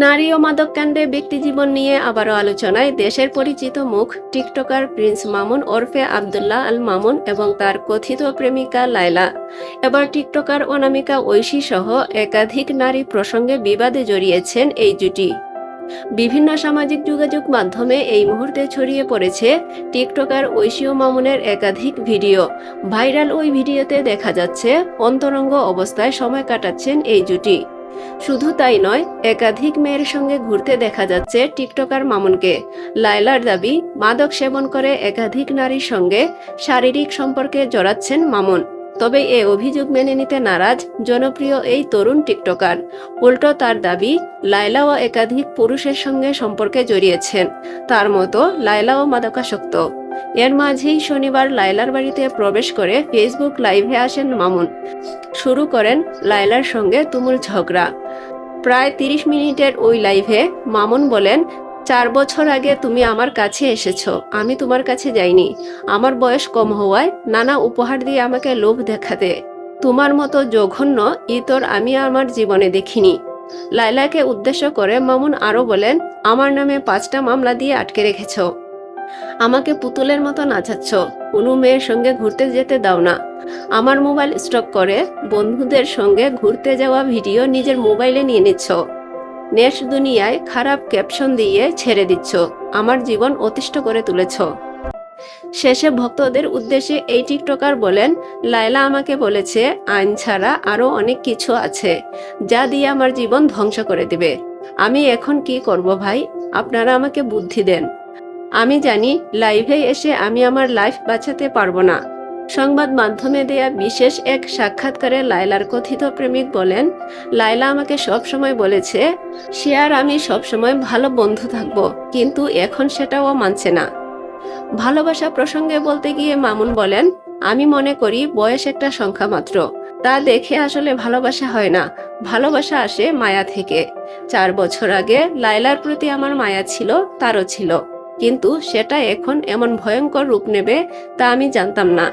নারী ও মাদক কাণ্ডে ব্যক্তিজীবন নিয়ে আবারও আলোচনায় দেশের পরিচিত মুখ, টিকটকার প্রিন্স মামুন, ওরফে আবদুল্লাহ আল মামুন এবং তার কথিত প্রেমিকা লায়লা। এবার টিকটকার অনামিকা ঐশী সহ একাধিক নারী প্রসঙ্গে বিবাদে জড়িয়েছেন এই জুটি। বিভিন্ন সামাজিক যোগাযোগ মাধ্যমে এই মুহূর্তে ছড়িয়ে পড়েছে টিকটকার ঐশী ও মামুনের একাধিক ভিডিও। ভাইরাল ওই ভিডিওতে দেখা যাচ্ছে, অন্তরঙ্গ অবস্থায় সময় কাটাচ্ছেন এই জুটি। শুধু তাই নয়, একাধিক মেয়ের সঙ্গে ঘুরতে দেখা যাচ্ছে টিকটকার মামুনকে। লায়লার দাবি, মাদক সেবন করে একাধিক নারীর সঙ্গে শারীরিক সম্পর্কে জড়াচ্ছেন মামুন। তবে এ অভিযোগ মেনে নিতে নারাজ, জনপ্রিয় এই তরুণ টিকটকার। উল্টো তার দাবি লাইলা ও একাধিক পুরুষের সঙ্গে সম্পর্কে জড়িয়েছেন। তার মতো লায়লাও মাদকাসক্ত। এর মাঝেই শনিবার লায়লার বাড়িতে প্রবেশ করে ফেসবুক লাইভে আসেন মামুন। শুরু করেন লায়লার সঙ্গে তুমুল ঝগড়া। প্রায় তিরিশ মিনিটের ওই লাইভে মামুন বলেন, চার বছর আগে তুমি আমার কাছে এসেছ, আমি তোমার কাছে যাইনি। আমার বয়স কম হওয়ায় নানা উপহার দিয়ে আমাকে লোভ দেখাতে। তোমার মতো জঘন্য ইতর আমি আমার জীবনে দেখিনি। লায়লাকে উদ্দেশ্য করে মামুন আরও বলেন, আমার নামে পাঁচটা মামলা দিয়ে আটকে রেখেছ। আমাকে পুতুলের মতো নাচাচ্ছ কোনো মেয়ের সঙ্গে ঘুরতে যেতে দাও না। আমার মোবাইল স্টক করে, বন্ধুদের সঙ্গে ঘুরতে যাওয়া ভিডিও নিজের মোবাইলে নিয়ে নিচ্ছ। নেট দুনিয়ায় খারাপ ক্যাপশন দিয়ে ছেড়ে দিচ্ছ। আমার জীবন অতিষ্ঠ করে তুলেছ। শেষে ভক্তদের উদ্দেশ্যে এই টিকটকার বলেন, লায়লা আমাকে বলেছে, আইন ছাড়া আরও অনেক কিছু আছে, যা দিয়ে আমার জীবন ধ্বংস করে দিবে। আমি এখন কি করব ভাই? আপনারা আমাকে বুদ্ধি দেন। আমি জানি লাইভে এসে আমি আমার লাইফ বাঁচাতে পারব না। সংবাদ মাধ্যমে দেয়া বিশেষ এক সাক্ষাৎকারে লায়লার কথিত প্রেমিক বলেন, লায়লা আমাকে সব সময় বলেছে, সে আর আমি সবসময় ভালো বন্ধু থাকব, কিন্তু এখন সেটাও মানছে না। ভালোবাসা প্রসঙ্গে বলতে গিয়ে মামুন বলেন, আমি মনে করি বয়স একটা সংখ্যা মাত্র, তা দেখে আসলে ভালোবাসা হয় না, ভালোবাসা আসে মায়া থেকে। চার বছর আগে লায়লার প্রতি আমার মায়া ছিল, তারও ছিল। কিন্তু সেটা এখন এমন ভয়ঙ্কর রূপ নেবে তা আমি জানতাম না।